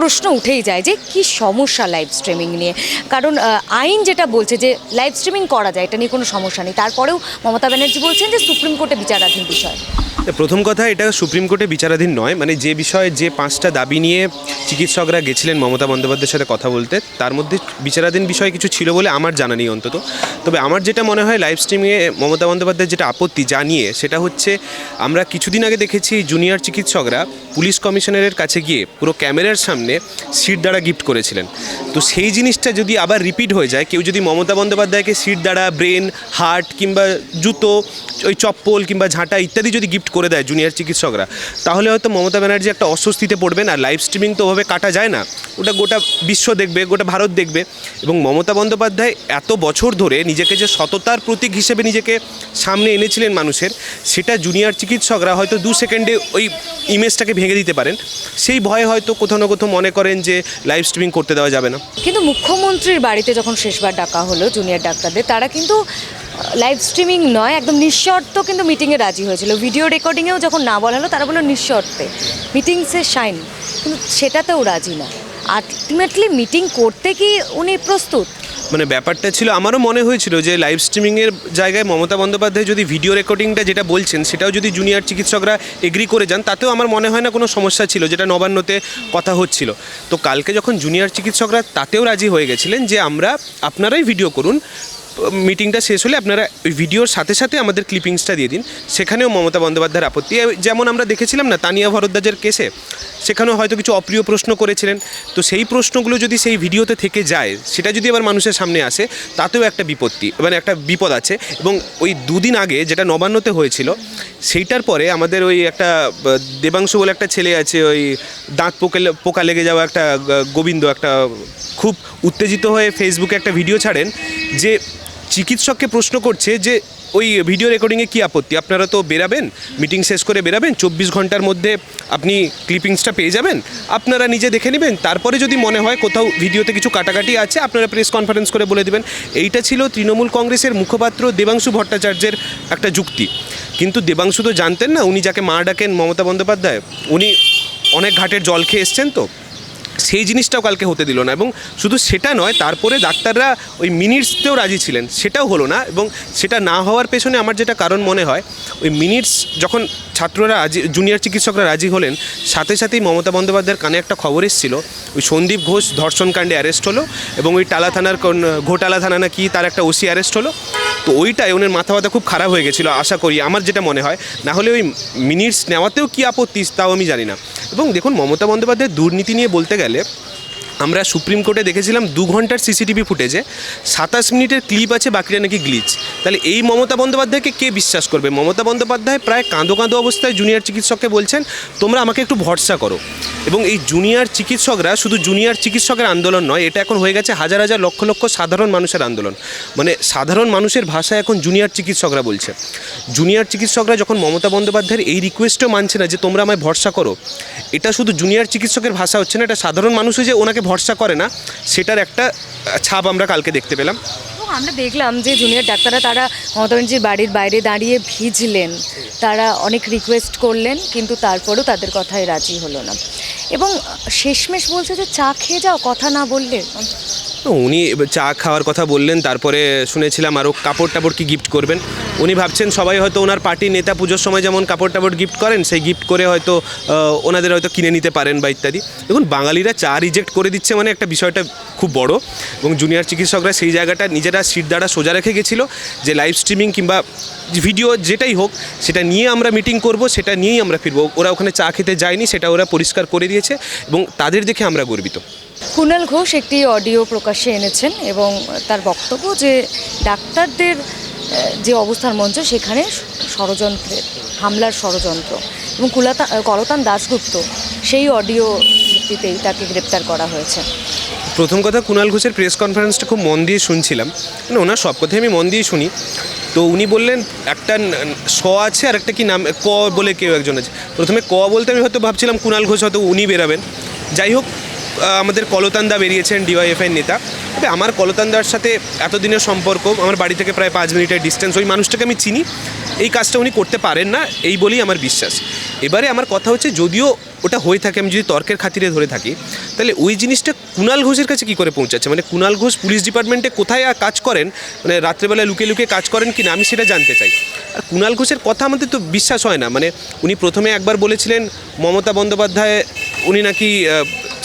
প্রশ্ন উঠেই যায় যে কি সমস্যা লাইভ স্ট্রিমিং নিয়ে? কারণ আইন যেটা বলছে যে লাইভ স্ট্রিমিং করা যায়, এটা নিয়ে কোনো সমস্যা নেই। তারপরেও মমতা ব্যানার্জি বলছেন যে সুপ্রিম কোর্টে বিচারাধীন বিষয়। প্রথম কথা, এটা সুপ্রিম কোর্টে বিচারাধীন নয়। মানে যে বিষয়ে যে পাঁচটা দাবি নিয়ে চিকিৎসকরা গেছিলেন মমতা বন্দ্যোপাধ্যায়ের সাথে কথা বলতে, তার মধ্যে বিচারাধীন বিষয় কিছু ছিল বলে আমার জানা নেই অন্তত। তবে আমার যেটা মনে হয়, লাইভ স্ট্রিমিংয়ে মমতা বন্দ্যোপাধ্যায়ের যেটা আপত্তি জানিয়ে, সেটা হচ্ছে আমরা কিছুদিন আগে দেখেছি জুনিয়র চিকিৎসকরা পুলিশ কমিশনারের কাছে গিয়ে পুরো ক্যামেরার সামনে সিট দ্বারা গিফট করেছিলেন। তো সেই জিনিসটা যদি আবার রিপিট হয়ে যায়, কেউ যদি মমতা বন্দ্যোপাধ্যায়কে সিট দ্বারা ব্রেন, হার্ট কিংবা জুতো, ওই চপ্পল কিংবা ঝাঁটা ইত্যাদি যদি গিফট করে দেয় জুনিয়র চিকিৎসকরা। তাহলে হয়তো মমতা ব্যানার্জি একটা অস্বস্তিতে পড়বেন আর লাইভ স্ট্রিমিং তো ওভাবে কাটা যায় না। ওটা গোটা বিশ্ব দেখবে, গোটা ভারত দেখবে। এবং মমতা বন্দ্যোপাধ্যায় এত বছর ধরে নিজেকে যে সততার প্রতীক হিসেবে নিজেকে সামনে এনেছিলেন মানুষের, সেটা জুনিয়র চিকিৎসকরা হয়তো দু সেকেন্ডে ওই ইমেজটাকে ভেঙে দিতে পারেন। সেই ভয়ে হয়তো কোথাও না কোথাও মনে করেন যে লাইভ স্ট্রিমিং করতে দেওয়া যাবে না। কিন্তু মুখ্যমন্ত্রীর বাড়িতে যখন শেষবার ডাকা হলো জুনিয়র ডাক্তারদের, তারা কিন্তু লাইভ স্ট্রিমিং নয়, একদম নিঃশর্ত কিন্তু মিটিংয়ে রাজি হয়েছিল। ভিডিও রেকর্ডিংয়েও যখন না বলা হলো, তারা বলল নিঃশর্তে। মিটিংসে শাইন কিন্তু সেটাতেও রাজি না। আলটিমেটলি মিটিং করতে কি উনি প্রস্তুত? মানে ব্যাপারটা ছিল, আমারও মনে হয়েছিল যে লাইভ স্ট্রিমিংয়ের জায়গায় মমতা বন্দ্যোপাধ্যায় যদি ভিডিও রেকর্ডিংটা যেটা বলছেন, সেটাও যদি জুনিয়র চিকিৎসকরা এগ্রি করে যান, তাতেও আমার মনে হয় না কোনো সমস্যা ছিল, যেটা নবান্নতে কথা হচ্ছিল। তো কালকে যখন জুনিয়র চিকিৎসকরা তাতেও রাজি হয়ে গেছিলেন যে আমরা আপনারাই ভিডিও করুন মিটিংটা শেষ হলে আপনারা ভিডিওর সাথে সাথে আমাদের ক্লিপিংসটা দিয়ে দিন। সেখানেও মমতা বন্দ্যোপাধ্যায়ের আপত্তি। যেমন আমরা দেখেছিলাম না, তানিয়া ভরদ্বাজের কেসে সেখানেও হয়তো কিছু অপ্রিয় প্রশ্ন করেছিলেন। তো সেই প্রশ্নগুলো যদি সেই ভিডিওতে থেকে যায়, সেটা যদি আবার মানুষের সামনে আসে, তাতেও একটা বিপত্তি মানে একটা বিপদ আছে। এবং ওই দুদিন আগে যেটা নবান্নতে হয়েছিল, সেইটার পরে আমাদের ওই একটা দেবাংশু বলে একটা ছেলে আছে, ওই দাঁত পোকা পোকা লেগে যাওয়া একটা গোবিন্দ, একটা খুব উত্তেজিত হয়ে ফেসবুকে একটা ভিডিও ছাড়েন যে চিকিৎসককে প্রশ্ন করছে যে ওই ভিডিও রেকর্ডিংয়ে কী আপত্তি? আপনারা তো বেরাবেন, মিটিং শেষ করে বেরাবেন, চব্বিশ ঘণ্টার মধ্যে আপনি ক্লিপিংসটা পেয়ে যাবেন। আপনারা নিজে দেখে নেবেন, তারপরে যদি মনে হয় কোথাও ভিডিওতে কিছু কাটাকাটি আছে, আপনারা প্রেস কনফারেন্স করে বলে দেবেন। এইটা ছিল তৃণমূল কংগ্রেসের মুখপাত্র দেবাংশু ভট্টাচার্যের একটা যুক্তি। কিন্তু দেবাংশু তো জানতেন না, উনি যাকে মা ডাকেন মমতা বন্দ্যোপাধ্যায়, উনি অনেক ঘাটের জল খেয়ে এসছেন তো। সেই জিনিসটাও কালকে হতে দিল না এবং শুধু সেটা নয়, তারপরে ডাক্তাররা ওই মিনিটসতেও রাজি ছিলেন। সেটাও হলো না এবং সেটা না হওয়ার পেছনে আমার যেটা কারণ মনে হয়, ওই মিনিটস যখন ছাত্ররা রাজি জুনিয়র চিকিৎসকরা রাজি হলেন, সাথে সাথেই মমতা বন্দ্যোপাধ্যায়ের কানে একটা খবর এসেছিল। ওই সন্দীপ ঘোষ ধর্ষণকাণ্ডে অ্যারেস্ট হলো এবং ওই টালা থানার ঘোটালা থানা না কি, তার একটা ওসি অ্যারেস্ট হলো। তো ওইটাই ওনার মাথা ব্যথা খুব খারাপ হয়ে গেছিল, আশা করি, আমার যেটা মনে হয়। না হলে ওই মিনিটস নেওয়াতেও কী আপত্তি, তাও আমি জানি না। এবং দেখুন, মমতা বন্দ্যোপাধ্যায়ের দুর্নীতি নিয়ে বলতে গেলে, আমরা সুপ্রিম কোর্টে দেখেছিলাম দু ঘণ্টার সিসিটিভি ফুটেজে, সাতাশ মিনিটের ক্লিপ আছে, বাকিটা নাকি গ্লিচ তাহলে এই মমতা বন্দ্যোপাধ্যায়কে কে বিশ্বাস করবে? মমতা বন্দ্যোপাধ্যায় প্রায় কাঁদো কাঁদো অবস্থায় জুনিয়র চিকিৎসককে বলছেন, তোমরা আমাকে একটু ভরসা করো। এবং এই জুনিয়র চিকিৎসকরা শুধু জুনিয়র চিকিৎসকের আন্দোলন নয়, এটা এখন হয়ে গেছে হাজার হাজার লক্ষ লক্ষ সাধারণ মানুষের আন্দোলন। মানে সাধারণ মানুষের ভাষায় এখন জুনিয়র চিকিৎসকরা বলছে। জুনিয়র চিকিৎসকরা যখন মমতা বন্দ্যোপাধ্যায়ের এই রিকোয়েস্টও মানছে না যে, তোমরা আমায় ভরসা করো। এটা শুধু জুনিয়র চিকিৎসকের ভাষা হচ্ছে না, এটা সাধারণ মানুষও যে ওনাকে ভরসা করে না, সেটার একটা ছাপ আমরা কালকে দেখতে পেলাম। আমরা দেখলাম যে জুনিয়র ডাক্তাররা তারা মমতা বাড়ির বাইরে দাঁড়িয়ে ভিজলেন। তারা অনেক রিকোয়েস্ট করলেন, কিন্তু তারপরেও তাদের কথায় রাজি হলো না। এবং শেষমেশ বলছে যে চা খেয়ে যাও, কথা না বললে। উনি চা খাওয়ার কথা বললেন, তারপরে শুনেছিলাম আরও কাপড় টাপড় কি গিফট করবেন। উনি ভাবছেন সবাই হয়তো ওনার পার্টির নেতা পুজোর সময় যেমন কাপড় টাপড় গিফট করেন, সেই গিফট করে হয়তো ওনাদের হয়তো কিনে নিতে পারেন বা ইত্যাদি। দেখুন, বাঙালিরা চা রিজেক্ট করে দিচ্ছে মানে একটা বিষয়টা খুব বড় এবং জুনিয়র চিকিৎসকরা সেই জায়গাটা নিজেরা সিট দ্বারা সোজা রেখে গেছিল যে লাইভ স্ট্রিমিং কিংবা ভিডিও যেটাই হোক, সেটা নিয়ে আমরা মিটিং করব, সেটা নিয়েই আমরা ফিরবো। ওরা ওখানে চা খেতে যায়নি, সেটা ওরা পরিষ্কার করে দিয়েছে এবং তাদের দেখে আমরা গর্বিত। কুণাল ঘোষ একটি অডিও প্রকাশ্যে এনেছেন এবং তার বক্তব্য যে ডাক্তারদের যে অবস্থান মঞ্চ, সেখানে ষড়যন্ত্রের হামলার ষড়যন্ত্র এবং কুলাতা, করতান দাশগুপ্ত সেই অডিও ভিত্তিতেই তাকে গ্রেপ্তার করা হয়েছে। প্রথম কথা কুণাল ঘোষের প্রেস কনফারেন্সটা খুব মন দিয়ে শুনছিলাম। মানে ওনার সব কথাই আমি মন দিয়ে শুনি। তো উনি বললেন, একটা স আছে আর একটা কি নাম, ক বলে কেউ একজন আছে। প্রথমে ক বলতে আমি হয়তো ভাবছিলাম কুণাল ঘোষ হয়তো উনি বেরাবেন। যাই হোক আমাদের কলতান্দা বেরিয়েছেন ডিওয়াইএফআই নেতা। তবে আমার কলতান্দার সাথে এতদিনের সম্পর্ক, আমার বাড়ি থেকে প্রায় পাঁচ মিনিটের ডিস্টেন্স ওই মানুষটাকে আমি চিনি। এই কাজটা উনি করতে পারেন না, এই বলেই আমার বিশ্বাস। এবারে আমার কথা হচ্ছে, যদিও ওটা হয়ে থাকে, আমি যদি তর্কের খাতিরে ধরে থাকি, তাহলে ওই জিনিসটা কুণাল ঘোষের কাছে কি করে পৌঁছাচ্ছে? মানে কুণাল ঘোষ পুলিশ ডিপার্টমেন্টে কোথায় আর কাজ করেন? মানে রাত্রেবেলা লুকিয়ে লুকিয়ে কাজ করেন কি না আমি সেটা জানতে চাই। আর কুণাল ঘোষের কথা আমাদের তো বিশ্বাস হয় না। মানে উনি প্রথমে একবার বলেছিলেন, মমতা বন্দ্যোপাধ্যায়, উনি নাকি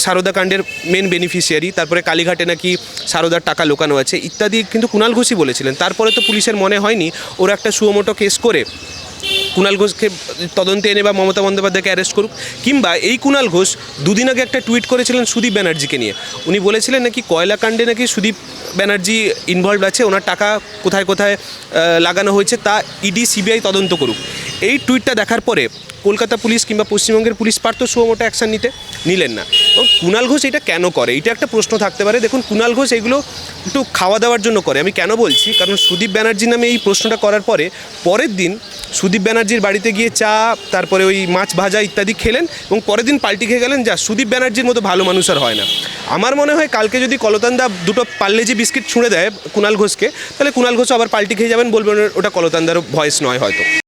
সারদা কাণ্ডের মেন বেনিফিশিয়ারি তারপরে কালীঘাটে নাকি সারদার টাকা লোকানো আছে ইত্যাদি কিন্তু কুণাল ঘোষই বলেছিলেন। তারপরে তো পুলিশের মনে হয়নি, ওরা একটা সুমোটো কেস করে কুণাল ঘোষকে তদন্তে এনে বা মমতা বন্দ্যোপাধ্যায়কে অ্যারেস্ট করুক, কিংবা এই কুণাল ঘোষ দুদিন আগে একটা টুইট করেছিলেন সুদীপ ব্যানার্জিকে নিয়ে। উনি বলেছিলেন নাকি কয়লা কাণ্ডে নাকি সুদীপ ব্যানার্জি ইনভলভ আছে, ওনার টাকা কোথায় কোথায় লাগানো হয়েছে তা ইডি সিবিআই তদন্ত করুক। এই টুইটটা দেখার পরে কলকাতা পুলিশ কিংবা পশ্চিমবঙ্গের পুলিশ পারত সুমোটো অ্যাকশন নিতে নিলেন না। এবং কুণাল ঘোষ এটা কেন করে? এটা একটা প্রশ্ন থাকতে পারে। দেখুন কুণাল ঘোষ এগুলো একটু খাওয়া দাওয়ার জন্য করে। আমি কেন বলছি? কারণ সুদীপ ব্যানার্জি নামে এই প্রশ্নটা করার পরে পরের দিন সুদীপ ব্যানার্জির বাড়িতে গিয়ে চা, তারপরে ওই মাছ ভাজা ইত্যাদি খেলেন এবং পরের দিন পাল্টি খেয়ে গেলেন। যা, সুদীপ ব্যানার্জির মতো ভালো মানুষ আর হয় না। আমার মনে হয় কালকে যদি কলতান্দা দুটো পার্লেজি বিস্কিট ছুঁড়ে দেয় কুণাল ঘোষকে, তাহলে কুণাল ঘোষ আবার পাল্টি খেয়ে যাবেন বলবেন ওটা কলতান্দার ভয়েস নয় হয়তো।